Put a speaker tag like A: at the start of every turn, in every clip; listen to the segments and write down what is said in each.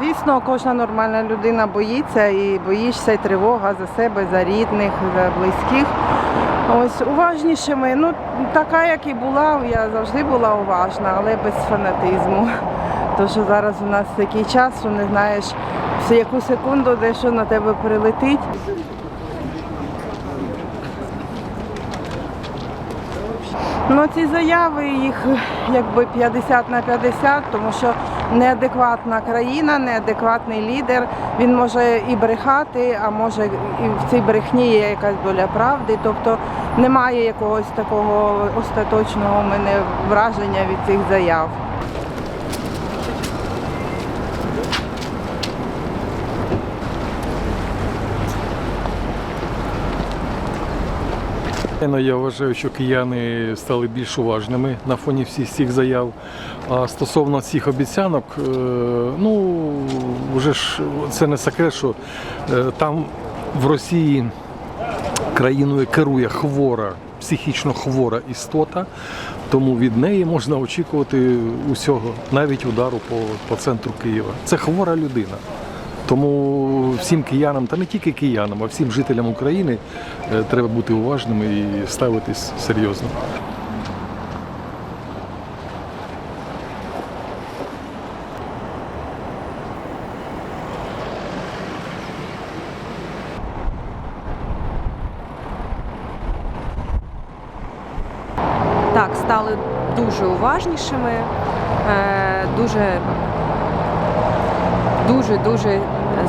A: звісно, кожна нормальна людина боїться і боїшся, і тривога за себе, за рідних, за близьких. Ось уважнішими. Ну, така, як і була, я завжди була уважна, але без фанатизму. Тому що зараз у нас такий час, що не знаєш, в яку секунду де що на тебе прилетить. Ну, ці заяви їх якби 50 на 50, тому що неадекватна країна, неадекватний лідер. Він може і брехати, а може і в цій брехні є якась доля правди. Тобто немає якогось такого остаточного у мене враження від цих заяв.
B: Я вважаю, що кияни стали більш уважними на фоні всіх цих заяв. А стосовно цих обіцянок, е, ну вже ж це не секрет, що е, там в Росії країною керує хвора, психічно хвора істота, тому від неї можна очікувати усього, навіть удару по, по центру Києва. Це хвора людина. Тому всім киянам, та не тільки киянам, а всім жителям України е, треба бути уважними і ставитись серйозно.
C: Так, стали дуже уважнішими, е, дуже дуже дуже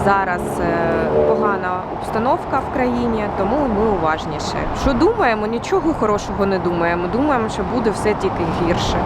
C: зараз е, погана обстановка в країні, тому ми уважніше. Що думаємо? Нічого хорошого не думаємо. Думаємо, що буде все тільки гірше.